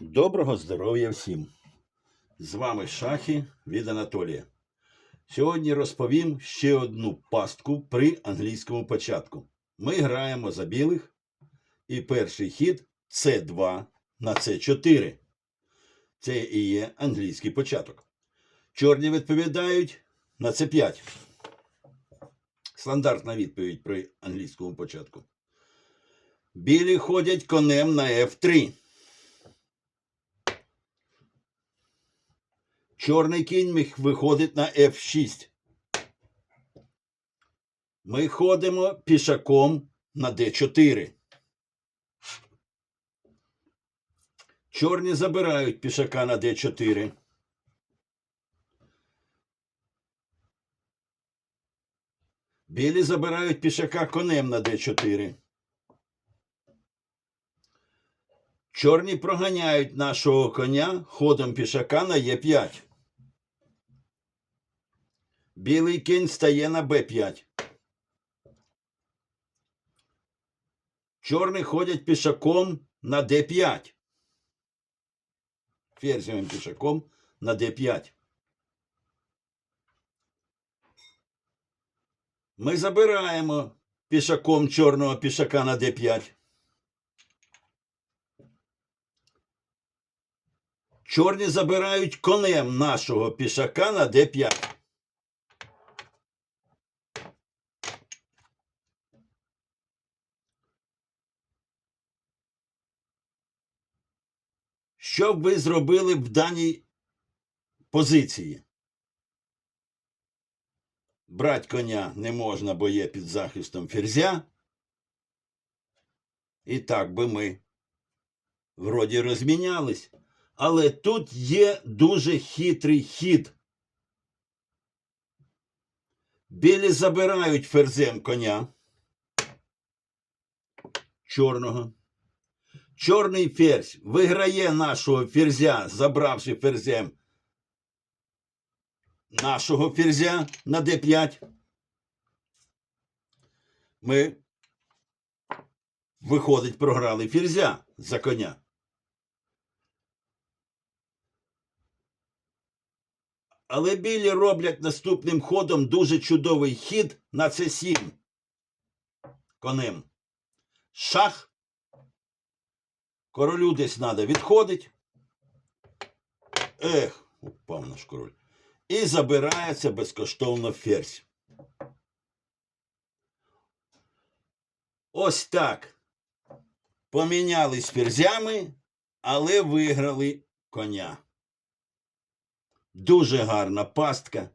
Доброго здоров'я всім! З вами Шахи від Анатолія. Сьогодні розповім ще одну пастку при англійському початку. Ми граємо за білих, і перший хід С2 на С4. Це і є англійський початок. Чорні відповідають на С5. Стандартна відповідь при англійському початку. Білі ходять конем на F3. Чорний кінь виходить на F6. Ми ходимо пішаком на D4. Чорні забирають пішака на D4. Білі забирають пішака конем на D4. Чорні проганяють нашого коня ходом пішака на Е5. Білий кінь стає на Б5. Чорні ходять пішаком на Д5. Ферзевим пішаком на Д5. Ми забираємо пішаком чорного пішака на Д5. Чорні забирають конем нашого пішака на Д5. Що б ви зробили в даній позиції? Брать коня не можна, бо є під захистом ферзя. І так би ми вроді розмінялись. Але тут є дуже хитрий хід. Білі забирають ферзем коня чорного. Чорний ферзь виграє нашого ферзя, забравши ферзем нашого ферзя на d5. Ми, виходить, програли ферзя за коня. Але білі роблять наступним ходом дуже чудовий хід на c7 конем. Шах. Королю десь треба відходить. Ех, упав наш король. І забирається безкоштовно ферзь. Ось так. Помінялись ферзями, але виграли коня. Дуже гарна пастка,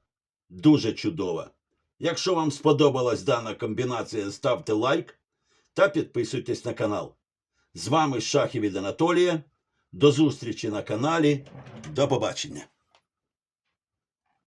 дуже чудова. Якщо вам сподобалась дана комбінація, ставте лайк та підписуйтесь на канал. З вами Шахів від Анатолія. До зустрічі на каналі. До побачення.